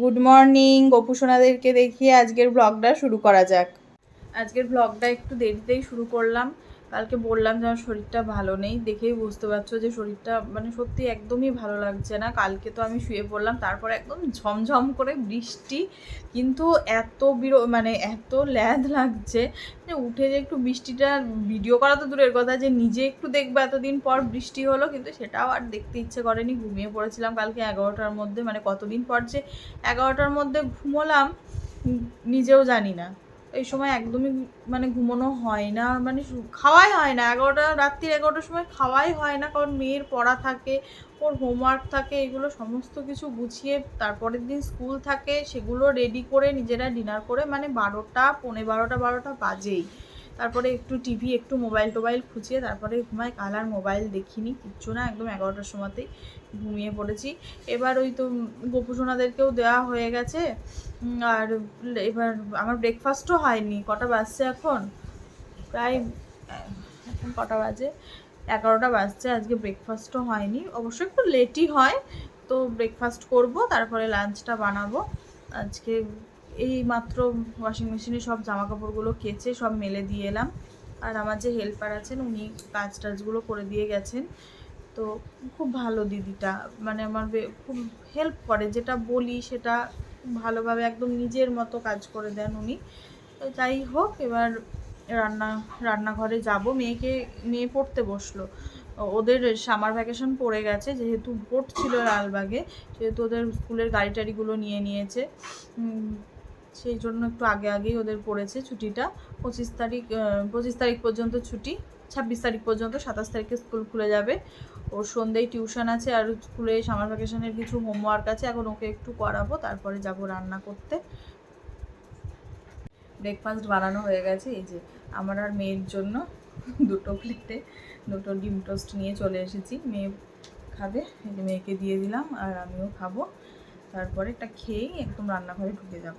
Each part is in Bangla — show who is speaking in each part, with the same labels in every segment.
Speaker 1: গুড মর্নিং গপু সোনাদেরকে দেখিয়ে আজকের ব্লগটা শুরু করা যাক। আজকের ব্লগটা একটু দেরিতেই শুরু করলাম। কালকে বললাম যে আমার শরীরটা ভালো নেই, দেখেই বুঝতে পারছ যে শরীরটা মানে সত্যি একদমই ভালো লাগছে না। কালকে তো আমি শুয়ে পড়লাম, তারপর একদম ঝমঝম করে বৃষ্টি, কিন্তু এত বিরো মানে এত ল্যাদ লাগছে যে উঠে যে একটু বৃষ্টিটা ভিডিও করা তো দূরের কথা যে নিজে একটু দেখব এতদিন পর বৃষ্টি হলো, কিন্তু সেটাও আর দেখতে ইচ্ছে করেনি, ঘুমিয়ে পড়েছিলাম কালকে এগারোটার মধ্যে মানে কতদিন পর যে এগারোটার মধ্যে ঘুমোলাম নিজেও জানি না। এই সময় একদমই মানে ঘুমানো হয় না মানে খাওয়াই হয় না। এগারোটা, রাত্রির এগারোটার সময় খাওয়াই হয় না, কারণ মেয়ের পড়া থাকে, ওর হোমওয়ার্ক থাকে, এগুলো সমস্ত কিছু গুছিয়ে তারপরের দিন স্কুল থাকে, সেগুলো রেডি করে নিজেরা ডিনার করে মানে বারোটা, পৌনে বারোটা বারোটা বাজেই। তারপরে একটু টিভি একটু মোবাইল টোবাইল খুঁজিয়ে তারপরে ঘুমায় কাল আর মোবাইল দেখিনি, কিচ্ছু না, একদম এগারোটার সময়তেই ঘুমিয়ে পড়েছি। এবার ওই তো গোপুসোনাদেরকেও দেওয়া হয়ে গেছে। আর এবার আমার ব্রেকফাস্টও হয়নি, কটা বাজছে এখন? প্রায়, এখন কটা বাজে? এগারোটা বাজছে, আজকে ব্রেকফাস্টও হয়নি। অবশ্যই একটু লেটই হয়, তো ব্রেকফাস্ট করব, তারপরে লাঞ্চটা বানাবো। আজকে এই মাত্র ওয়াশিং মেশিনে সব জামা কাপড়গুলো কেচে সব মেলে দিয়ে এলাম। আর আমার যে হেল্পার আছেন, উনি কাজ টাজগুলো করে দিয়ে গেছেন। তো খুব ভালো দিদিটা। মানে আমার খুব হেল্প করে। যেটা বলি সেটা ভালোভাবে একদম নিজের মতো কাজ করে দেন উনি। তো যাই হোক, এবার রান্না, রান্নাঘরে যাব। মেয়েকে, মেয়ে পড়তে বসল। ওদের সামার ভ্যাকেশন পড়ে গেছে, যেহেতু ভোট ছিল লালবাগে, সেহেতু ওদের স্কুলের গাড়ি টাড়িগুলো নিয়ে নিয়েছে। সেই জন্য একটু আগে আগেই ওদের পড়েছে ছুটিটা। পঁচিশ তারিখ পঁচিশ তারিখ পর্যন্ত ছুটি, ছাব্বিশ তারিখ পর্যন্ত সাতাশ তারিখে স্কুল খুলে যাবে। ওর সন্ধ্যেই টিউশন আছে আর স্কুলে সামার ভ্যাকেশনের কিছু হোমওয়ার্ক আছে, এখন ওকে একটু করাবো তারপরে যাব রান্না করতে। ব্রেকফাস্ট বানানো হয়ে গেছে, এই যে আমার আর মেয়ের জন্য দুটো প্লেটে, দুটো ডিম টোস্ট নিয়ে চলে এসেছি। মেয়ে খাবে, এই যে মেয়েকে দিয়ে দিলাম আর আমিও খাব। তারপরে এটা খেয়েই একদম রান্নাঘরে ঢুকে যাব।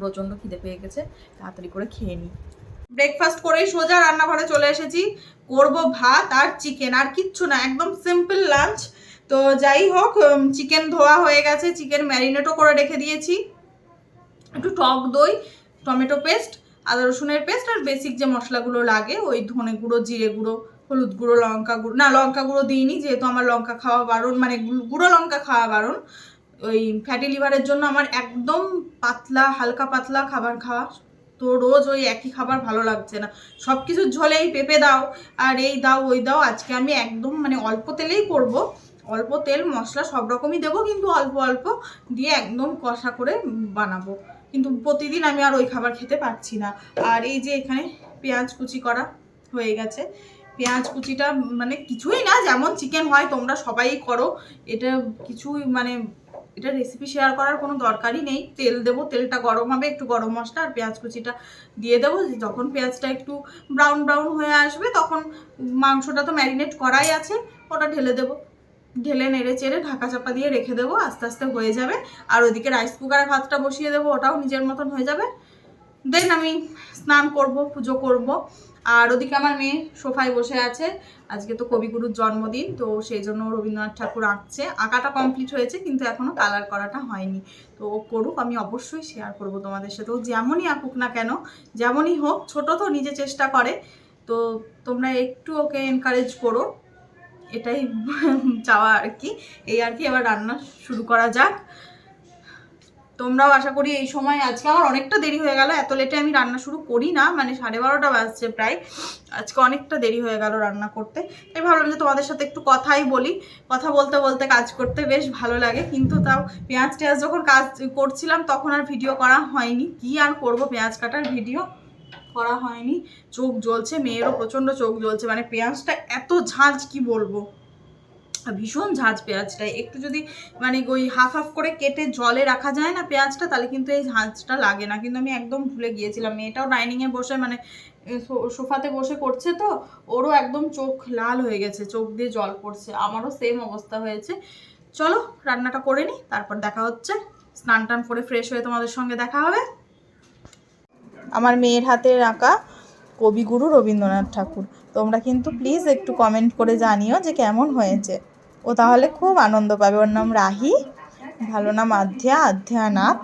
Speaker 1: প্রচণ্ড খিদে পেয়ে গেছে, তাড়াতাড়ি করে খেয়ে নিই ব্রেকফাস্ট করেই সোজা রান্নাঘরে চলে এসেছি। করব ভাত আর চিকেন আর কিচ্ছু না, একদম সিম্পল লাঞ্চ তো যাই হোক চিকেন ধোয়া হয়ে গেছে চিকেন ম্যারিনেটও করে রেখে দিয়েছি। একটু টক দই, টমেটো পেস্ট, আদা রসুনের পেস্ট, আর বেসিক যে মশলাগুলো লাগে, ওই ধনে গুঁড়ো, জিরে গুঁড়ো, হলুদ গুঁড়ো, লঙ্কা গুঁড়ো, না, লঙ্কা গুঁড়ো দিইনি, যেহেতু আমার লঙ্কা খাওয়া বারণ মানে গুঁড়ো লঙ্কা খাওয়া বারণ। ওই ফ্যাটি লিভারের জন্য আমার একদম পাতলা, হালকা পাতলা খাবার খাওয়া। তো রোজ ওই একই খাবার ভালো লাগছে না। সব কিছুর ঝোলেই পেঁপে দাও, আর এই দাও, ওই দাও। আজকে আমি একদম মানে অল্প তেলেই করব। অল্প তেল, মশলা সব রকমই দেবো, কিন্তু অল্প অল্প দিয়ে একদম কষা করে বানাবো। কিন্তু প্রতিদিন আমি আর ওই খাবার খেতে পারছি না। আর এই যে এখানে পেঁয়াজ কুচি করা হয়ে গেছে। পেঁয়াজ কুচিটা মানে কিছুই না, যেমন চিকেন হয় তোমরা সবাই করো। এটা কিছুই মানে এটা রেসিপি শেয়ার করার কোনো দরকারই নেই। তেল দেবো, তেলটা গরম হবে, একটু গরম মশলা আর পেঁয়াজ কুচিটা দিয়ে দেবো। যখন পেঁয়াজটা একটু ব্রাউন ব্রাউন হয়ে আসবে, তখন মাংসটা তো ম্যারিনেট করাই আছে, ওটা ঢেলে দেবো। ঢেলে নেড়ে চেড়ে ঢাকা চাপা দিয়ে রেখে দেবো, আস্তে আস্তে হয়ে যাবে। আর ওইদিকে রাইস কুকারে ভাতটা বসিয়ে দেবো, ওটাও নিজের মতন হয়ে যাবে। দেন আমি স্নান করব, পুজো করব। আর ওদিকে আমার মেয়ে সোফায় বসে আছে। আজকে তো কবিগুরুর জন্মদিন, তো সেই জন্য রবীন্দ্রনাথ ঠাকুর আঁকছে। আঁকাটা কমপ্লিট হয়েছে, কিন্তু এখনও কালার করাটা হয়নি। তো করুক, আমি অবশ্যই শেয়ার করব তোমাদের সাথে। ও যেমনই আঁকুক না কেন, যেমনই হোক, ছোট তো নিজে চেষ্টা করে। তো তোমরা একটু ওকে এনকারেজ করো। এটাই চাওয়া আর কি। এই আর কি, এবার রান্না শুরু করা যাক। তোমরাও আশা করি এই সময় আজকে আমার অনেকটা দেরি হয়ে গেল, এত লেটে আমি রান্না শুরু করি না মানে সাড়ে বারোটা বাজছে প্রায়, আজকে অনেকটা দেরি হয়ে গেল রান্না করতে, তাই ভাবলাম যে তোমাদের সাথে একটু কথাই বলি, কথা বলতে বলতে কাজ করতে বেশ ভালো লাগে, কিন্তু তাও পেঁয়াজ টেয়াজ যখন কাজ করছিলাম তখন আর ভিডিও করা হয়নি, কি আর করব পেঁয়াজ কাটার ভিডিও করা হয়নি, চোখ জ্বলছে, মেয়েরও প্রচণ্ড চোখ জ্বলছে মানে পেঁয়াজটা এত ঝাঁঝ কি বলব। ভীষণ ঝাঁঝ পেঁয়াজটা। একটু যদি মানে ওই হাফ হাফ করে কেটে জলে রাখা যায় না পেঁয়াজটা, তাহলে কিন্তু এই ঝাঁঝটা লাগে না। কিন্তু আমি একদম ভুলে গিয়েছিলাম। মেয়েটাও ডাইনিংয়ে বসে মানে সোফাতে বসে করছে তো, ওরও একদম চোখ লাল হয়ে গেছে, চোখ দিয়ে জল পড়ছে। আমারও সেম অবস্থা হয়েছে। চলো, রান্নাটা করে নিই তারপর দেখা হচ্ছে। স্নান টান করে ফ্রেশ হয়ে তোমাদের সঙ্গে দেখা হবে। আমার মেয়ের হাতে আঁকা কবিগুরু রবীন্দ্রনাথ ঠাকুর। তোমরা কিন্তু প্লিজ একটু কমেন্ট করে জানিও যে কেমন হয়েছে। ও তাহলে খুব আনন্দ পাবে। ওর নাম রাহি, ভালো নাম আধ্যা আধ্যা নাথ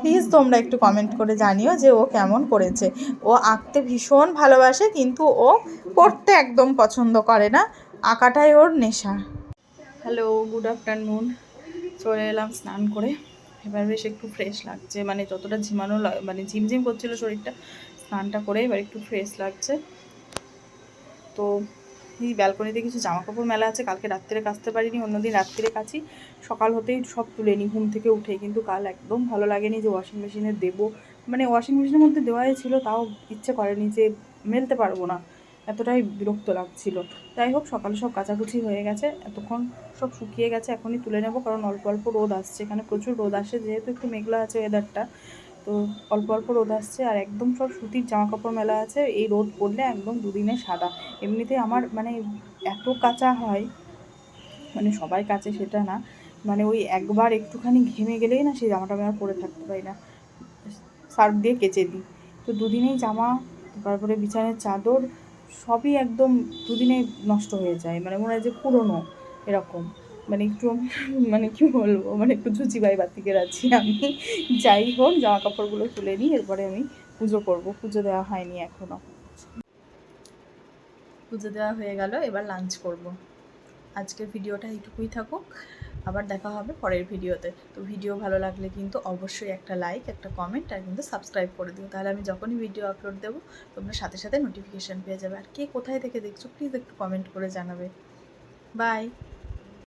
Speaker 1: প্লিজ তোমরা একটু কমেন্ট করে জানিও যে ও কেমন করেছে। ও আঁকতে ভীষণ ভালোবাসে, কিন্তু ও পড়তে একদম পছন্দ করে না। আঁকাটাই ওর নেশা। হ্যালো গুড আফটারনুন চলে এলাম স্নান করে। এবার বেশ একটু ফ্রেশ লাগছে। মানে যতটা ঝিমানো মানে ঝিমঝিম করছিল শরীরটা, স্নানটা করে এবার একটু ফ্রেশ লাগছে। তো এই ব্যালকনিতে কিছু জামা কাপড় মেলা আছে। কালকে রাত্রে কাচতে পারিনি, অন্যদিন রাত্রে কাচি। সকাল হতেই সব তুলে নিই ঘুম থেকে উঠে। কিন্তু কাল একদম ভালো লাগেনি যে ওয়াশিং মেশিনে দেবো। মানে ওয়াশিং মেশিনের মধ্যে দেওয়াই ছিল, তাও ইচ্ছে করেনি যে মেলতে পারব না। এতটাই বিরক্ত লাগছিল। যাই হোক, সকালে সব কাচাকুচি হয়ে গেছে। এতক্ষণ সব শুকিয়ে গেছে, এখনই তুলে নেব। কারণ অল্প অল্প রোদ আসছে। এখানে প্রচুর রোদ আসে, যেহেতু একটু মেঘলা আছে ওয়েদারটা তো অল্প অল্প রোদ আসছে আর একদম সব সুতির জামা কাপড় মেলা আছে। এই রোদ পড়লে একদম দুদিনে সাদা। এমনিতে আমার মানে এত কাঁচা হয় মানে সবাই কাচে সেটা না মানে ওই একবার একটুখানি ঘেমে গেলেই না সেই জামাটা আমি আর পরে থাকতে পারি না। সার্ফ দিয়ে কেচে দিই। তো দুদিনেই জামা, তারপরে বিছানার চাদর, সবই একদম দুদিনে নষ্ট হয়ে যায়। মানে মনে হয় যে পুরনো এরকম। মানে একটু মানে কি বলব মানে একটু ঝুঁচিবাই বাতিকের আছি আমি। যাই হোক, জামা কাপড়গুলো তুলে নিই, এরপরে আমি পুজো করব। পুজো দেওয়া হয়নি এখনও পুজো দেওয়া হয়ে গেল, এবার লাঞ্চ করব। আজকের ভিডিওটা এইটুকুই থাকুক। আবার দেখা হবে পরের ভিডিওতে। তো ভিডিও ভালো লাগলে কিন্তু অবশ্যই একটা লাইক একটা কমেন্ট আর কিন্তু সাবস্ক্রাইব করে দিও। তাহলে আমি যখনই ভিডিও আপলোড দেবো, তোমরা সাথে সাথে নোটিফিকেশান পেয়ে যাবে। আর কে কোথায় থেকে দেখছ প্লিজ একটু কমেন্ট করে জানাবে। বাই